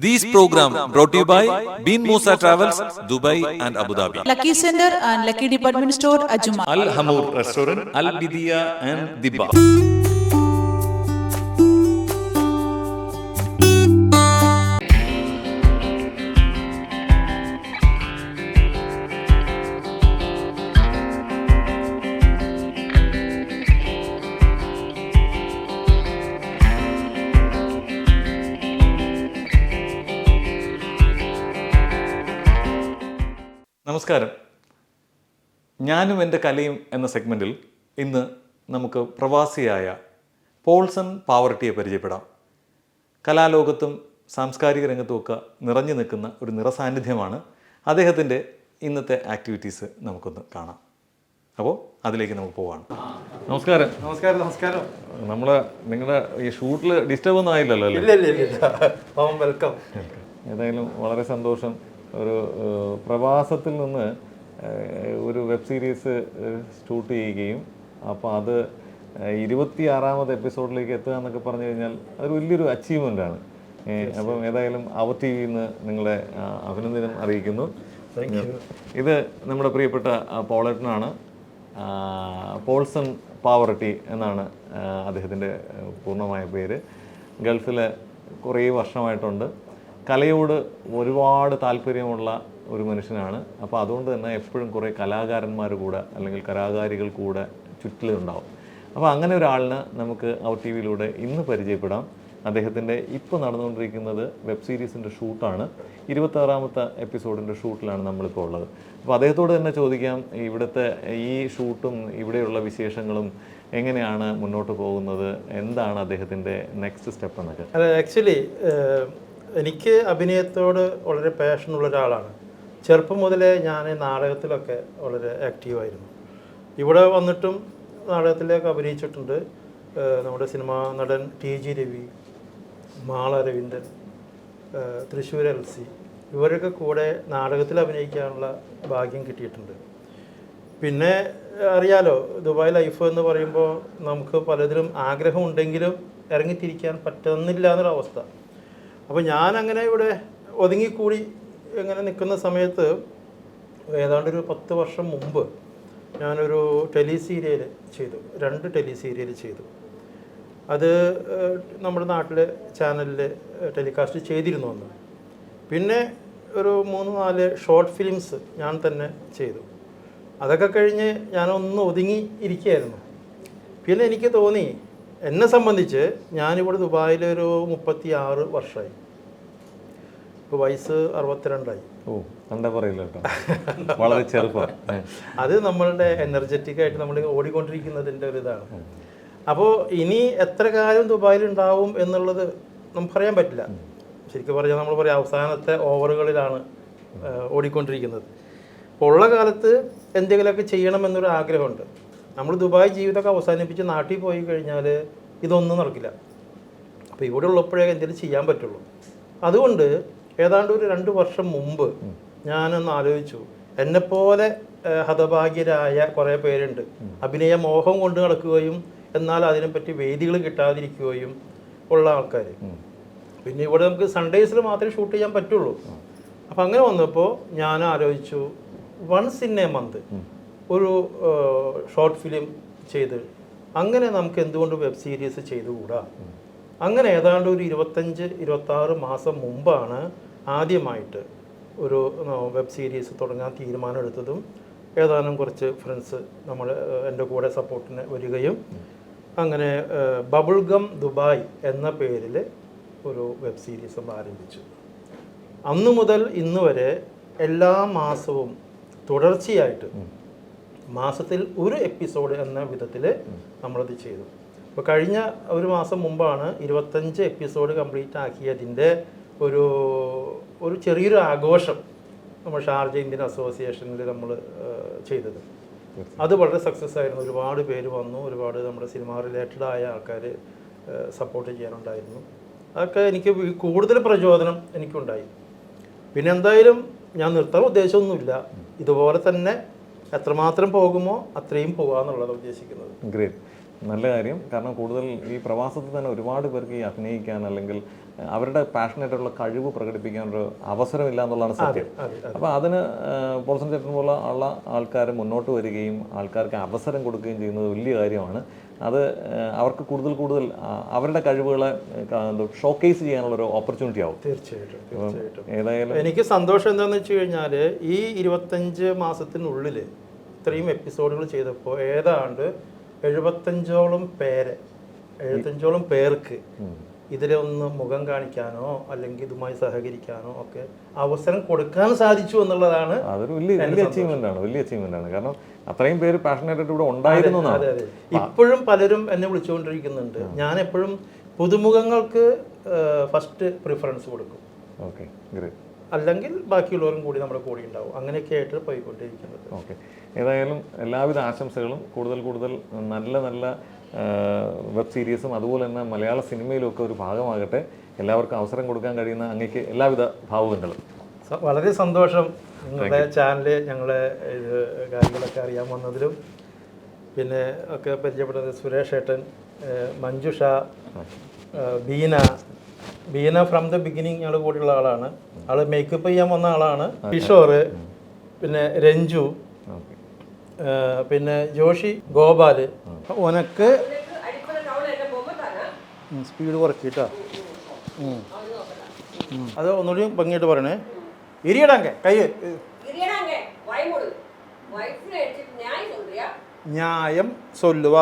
These program brought to you by Bean Musa Travels, Dubai and Abu Dhabi. Lucky Center and Lucky Department Store, Ajuma. Al Hamur Restaurant, Al Bidia and Diba. നമസ്കാരം. ഞാനും എന്റെ കലയും എന്ന സെഗ്മെന്റിൽ ഇന്ന് നമുക്ക് പ്രവാസിയായ പോൾസൺ പാവർട്ടിയെ പരിചയപ്പെടാം. കലാലോകത്തും സാംസ്കാരിക രംഗത്തുമൊക്കെ നിറഞ്ഞു നിൽക്കുന്ന ഒരു നിറസാന്നിധ്യമാണ് അദ്ദേഹത്തിന്റെ ഇന്നത്തെ ആക്ടിവിറ്റീസ് നമുക്കൊന്ന് കാണാം. അപ്പോൾ അതിലേക്ക് നമുക്ക് പോവാണ്. നമസ്കാരം. നമസ്കാരം നമസ്കാരം. നമ്മൾ നിങ്ങളുടെ ഈ ഷൂട്ടിൽ ഡിസ്റ്റർബ് ഒന്നും ആയില്ലല്ലോ അല്ലേ? വെൽക്കം. ഏതായാലും വളരെ സന്തോഷം. ഒരു പ്രവാസത്തിൽ നിന്ന് ഒരു വെബ് സീരീസ് ഷൂട്ട് ചെയ്യുകയും അപ്പോൾ അത് ഇരുപത്തി ആറാമത് എപ്പിസോഡിലേക്ക് എത്തുക എന്നൊക്കെ പറഞ്ഞു കഴിഞ്ഞാൽ അതൊരു വലിയൊരു അച്ചീവ്മെന്റ് ആണ് അപ്പം ഏതായാലും അവർ ടി വിയിൽ നിന്ന് നിങ്ങളെ അഭിനന്ദനം അറിയിക്കുന്നു. ഇത് നമ്മുടെ പ്രിയപ്പെട്ട പോളറ്റനാണ് പോളേട്ടനാണ്. പോൾസൺ പാവർട്ടി എന്നാണ് അദ്ദേഹത്തിന്റെ പൂർണമായ പേര്. ഗൾഫിൽ കുറേ വർഷമായിട്ടുണ്ട്. കലയോട് ഒരുപാട് താല്പര്യമുള്ള ഒരു മനുഷ്യനാണ്. അപ്പോൾ അതുകൊണ്ട് തന്നെ എപ്പോഴും കുറേ കലാകാരന്മാർ കൂടെ അല്ലെങ്കിൽ കലാകാരികൾ കൂടെ ചുറ്റിലുണ്ടാവും. അപ്പോൾ അങ്ങനെ ഒരാളിന് നമുക്ക് ഔ ടി വിയിലൂടെ ഇന്ന് പരിചയപ്പെടാം. അദ്ദേഹത്തിന്റെ ഇപ്പോൾ നടന്നുകൊണ്ടിരിക്കുന്നത് വെബ് സീരീസിന്റെ ഷൂട്ടാണ്. ഇരുപത്താറാമത്തെ എപ്പിസോഡിന്റെ ഷൂട്ടിലാണ് നമ്മളിപ്പോൾ ഉള്ളത്. അപ്പോൾ അദ്ദേഹത്തോട് തന്നെ ചോദിക്കാം ഇവിടുത്തെ ഈ ഷൂട്ടും ഇവിടെയുള്ള വിശേഷങ്ങളും എങ്ങനെയാണ് മുന്നോട്ട് പോകുന്നത്? എന്താണ് അദ്ദേഹത്തിന്റെ നെക്സ്റ്റ് സ്റ്റെപ്പ് എന്നൊക്കെ? ആക്ച്വലി എനിക്ക് അഭിനയത്തോട് വളരെ പാഷനുള്ള ഒരാളാണ്. ചെറുപ്പം മുതലേ ഞാൻ നാടകത്തിലൊക്കെ വളരെ ആക്റ്റീവായിരുന്നു ഇവിടെ വന്നിട്ടും നാടകത്തിലേക്ക് അഭിനയിച്ചിട്ടുണ്ട്. നമ്മുടെ സിനിമാ നടൻ T G Ravi Mala Raveendran Thrissur L C. ഇവരൊക്കെ കൂടെ നാടകത്തിൽ അഭിനയിക്കാനുള്ള ഭാഗ്യം കിട്ടിയിട്ടുണ്ട്. പിന്നെ അറിയാലോ ദുബായ് ലൈഫ് എന്ന് പറയുമ്പോൾ നമുക്ക് പലതിലും ആഗ്രഹമുണ്ടെങ്കിലും ഇറങ്ങിത്തിരിക്കാൻ പറ്റുന്നില്ല എന്നൊരവസ്ഥ. അപ്പോൾ ഞാനങ്ങനെ ഇവിടെ ഒതുങ്ങിക്കൂടി ഇങ്ങനെ നിൽക്കുന്ന സമയത്ത് ഏതാണ്ട് ഒരു പത്ത് വർഷം മുമ്പ് ഞാനൊരു ടെലി സീരിയൽ ചെയ്തു. രണ്ട് ടെലി സീരിയൽ ചെയ്തു. അത് നമ്മുടെ നാട്ടിലെ ചാനലിൽ ടെലികാസ്റ്റ് ചെയ്തിരുന്നു അന്ന്. പിന്നെ ഒരു മൂന്ന് നാല് ഷോർട്ട് ഫിലിംസ് ഞാൻ തന്നെ ചെയ്തു. അതൊക്കെ കഴിഞ്ഞ് ഞാനൊന്ന് ഒതുങ്ങി ഇരിക്കുകയായിരുന്നു. പിന്നെ എനിക്ക് തോന്നി എന്നെ സംബന്ധിച്ച് ഞാനിവിടെ ദുബായിൽ ഒരു മുപ്പത്തി ആറ് വർഷമായി ഇപ്പോൾ വയസ്സ് അറുപത്തിരണ്ടായി. ഓ കണ്ടാ പറയില്ല കേട്ടോ. വളരെ ചെറുപ്പം. അത് നമ്മളുടെ എനർജറ്റിക് ആയിട്ട് നമ്മൾ ഓടിക്കൊണ്ടിരിക്കുന്നതിന്റെ ഒരു ഇതാണ്. അപ്പോൾ ഇനി എത്ര കാലം ദുബായിൽ ഉണ്ടാവും എന്നുള്ളത് നമുക്ക് പറയാൻ പറ്റില്ല. ശരിക്കും പറഞ്ഞാൽ നമ്മൾ പറയാം അവസാനത്തെ ഓവറുകളിലാണ് ഓടിക്കൊണ്ടിരിക്കുന്നത്. അപ്പോൾ ഉള്ള കാലത്ത് എന്തെങ്കിലുമൊക്കെ ചെയ്യണമെന്നൊരു ആഗ്രഹമുണ്ട്. നമ്മൾ ദുബായ് ജീവിതമൊക്കെ അവസാനിപ്പിച്ച് നാട്ടിൽ പോയി കഴിഞ്ഞാൽ ഇതൊന്നും നടക്കില്ല. അപ്പോൾ ഇവിടെ ഉള്ളപ്പോഴേ എന്തെങ്കിലും ചെയ്യാൻ പറ്റുള്ളൂ. അതുകൊണ്ട് ഏതാണ്ട് ഒരു രണ്ട് വർഷം മുമ്പ് ഞാനൊന്ന് ആലോചിച്ചു. എന്നെപ്പോലെ ഹതഭാഗ്യരായ കുറേ പേരുണ്ട്. അഭിനയ മോഹം കൊണ്ട് നടക്കുകയും എന്നാൽ അതിനെപ്പറ്റി വേദികൾ കിട്ടാതിരിക്കുകയും ഉള്ള ആൾക്കാർ. പിന്നെ ഇവിടെ നമുക്ക് സൺഡേയ്സിൽ മാത്രമേ ഷൂട്ട് ചെയ്യാൻ പറ്റുള്ളൂ. അപ്പം അങ്ങനെ വന്നപ്പോൾ ഞാൻ ആലോചിച്ചു വൺസ് ഇൻ എ മന്ത് ഒരു ഷോർട്ട് ഫിലിം ചെയ്ത് അങ്ങനെ നമുക്ക് എന്തുകൊണ്ട് വെബ് സീരീസ് ചെയ്തുകൂടാ? അങ്ങനെ ഏതാണ്ട് ഒരു ഇരുപത്തഞ്ച് ഇരുപത്താറ് മാസം മുമ്പാണ് ആദ്യമായിട്ട് ഒരു വെബ് സീരീസ് തുടങ്ങാൻ തീരുമാനമെടുത്തതും ഏതാനും കുറച്ച് ഫ്രണ്ട്സ് നമ്മൾ എന്റെ കൂടെ സപ്പോർട്ടിന് വരികയും അങ്ങനെ ബബിൾഗം ദുബായ് എന്ന പേരിൽ ഒരു വെബ് സീരീസ് നമ്മൾ ആരംഭിച്ചു. അന്നു മുതൽ ഇന്ന് വരെ എല്ലാ മാസവും തുടർച്ചയായിട്ട് മാസത്തിൽ ഒരു എപ്പിസോഡ് എന്ന വിധത്തിൽ നമ്മളത് ചെയ്തു. അപ്പോൾ കഴിഞ്ഞ ഒരു മാസം മുമ്പാണ് ഇരുപത്തഞ്ച് എപ്പിസോഡ് കംപ്ലീറ്റ് ആക്കിയതിന്റെ ഒരു ഒരു ചെറിയൊരു ആഘോഷം നമ്മൾ ഷാർജ ഇന്ത്യൻ അസോസിയേഷനിൽ നമ്മൾ ചെയ്തത്. അത് വളരെ സക്സസ് ആയിരുന്നു. ഒരുപാട് പേര് വന്നു. ഒരുപാട് നമ്മുടെ സിനിമ റിലേറ്റഡ് ആയ ആൾക്കാർ സപ്പോർട്ട് ചെയ്യാനുണ്ടായിരുന്നു. അതൊക്കെ എനിക്ക് കൂടുതൽ പ്രചോദനം എനിക്കുണ്ടായി. പിന്നെ എന്തായാലും ഞാൻ നിർത്താൻ ഉദ്ദേശമൊന്നുമില്ല ഇതുപോലെ തന്നെ എത്രമാത്രം പോകുമോ അത്രയും പോകാന്നുള്ളതാണ് ഉദ്ദേശിക്കുന്നത്. ഗ്രേറ്റ് നല്ല കാര്യം. കാരണം കൂടുതൽ ഈ പ്രവാസത്തിൽ തന്നെ ഒരുപാട് പേർക്ക് ഈ അഭിനയിക്കാൻ അല്ലെങ്കിൽ അവരുടെ പാഷനായിട്ടുള്ള കഴിവ് പ്രകടിപ്പിക്കാൻ ഒരു അവസരമില്ല എന്നുള്ളതാണ് സത്യം. അപ്പോൾ അതിന് പോൾസൺ ചേട്ടൻ പോലെ ഉള്ള ആൾക്കാർ മുന്നോട്ട് വരികയും ആൾക്കാർക്ക് അവസരം കൊടുക്കുകയും ചെയ്യുന്നത് വലിയ കാര്യമാണ്. അത് അവർക്ക് കൂടുതൽ കൂടുതൽ അവരുടെ കഴിവുകളെ ഷോക്കേസ് ചെയ്യാനുള്ള ഒരു ഓപ്പർച്യൂണിറ്റി ആവും. തീർച്ചയായിട്ടും തീർച്ചയായിട്ടും. ഏതായാലും എനിക്ക് സന്തോഷം എന്താണെന്ന് വെച്ച് കഴിഞ്ഞാൽ ഈ ഇരുപത്തഞ്ച് മാസത്തിനുള്ളിൽ ഇത്രയും എപ്പിസോഡുകൾ ചെയ്തപ്പോൾ ഏതാണ്ട് എഴുപത്തഞ്ചോളം പേരെ എഴുപത്തഞ്ചോളം പേർക്ക് ഇതിലെ ഒന്ന് മുഖം കാണിക്കാനോ അല്ലെങ്കിൽ ഇതുമായി സഹകരിക്കാനോ ഒക്കെ അവസരം കൊടുക്കാൻ സാധിച്ചു എന്നുള്ളതാണ് അതൊരു വലിയ വലിയ അച്ചീവ്മെന്റ് ആണ് വലിയ അച്ചീവ്മെന്റ് ആണ്. കാരണം അത്രയും പേര് പാഷനേറ്റ് ആയിട്ട് ഇവിടെ ഉണ്ടായിരുന്നു ഇപ്പോഴും പലരും എന്നെ വിളിച്ചുകൊണ്ടിരിക്കുന്നുണ്ട്. ഞാൻ എപ്പോഴും പുതുമുഖങ്ങൾക്ക് ഫസ്റ്റ് പ്രിഫറൻസ് കൊടുക്കും. ഓക്കെ ഗ്രേറ്റ് അല്ലെങ്കിൽ ബാക്കിയുള്ളവരും കൂടി നമ്മുടെ കൂടെ ഉണ്ടാവും. അങ്ങനെയൊക്കെ ആയിട്ട് പോയിക്കൊണ്ടിരിക്കുന്നത്. ഓക്കെ ഏതായാലും എല്ലാവിധ ആശംസകളും. കൂടുതൽ കൂടുതൽ നല്ല നല്ല വെബ് സീരീസും അതുപോലെ തന്നെ മലയാള സിനിമയിലും ഒക്കെ ഒരു ഭാഗമാകട്ടെ. എല്ലാവർക്കും അവസരം കൊടുക്കാൻ കഴിയുന്ന അങ്ങേക്ക് എല്ലാവിധ ഭാവുകങ്ങളും. വളരെ സന്തോഷം നിങ്ങളുടെ ചാനൽ ഞങ്ങളെ ഇത് കാര്യങ്ങളൊക്കെ അറിയാൻ വന്നതിലും. പിന്നെ ഒക്കെ പരിചയപ്പെട്ടത് സുരേഷ് ഏട്ടൻ Manjusha Beena. Beena from the beginning ഞങ്ങൾ കൂടെയുള്ള ആളാണ്. ആൾ മേക്കപ്പ് ചെയ്യാൻ വന്ന ആളാണ്. കിഷോർ പിന്നെ രഞ്ജു. പിന്നെ ജോഷി ഗോപാൽ. ഉനക്ക് സ്പീഡ് കുറച്ചിട്ടാ. അത് ഒന്നുകൂടി ഭംഗിയായിട്ട് പറയണേ. ഇരിയടാങ്കെ കൈ. ന്യായം സൊല്ലുക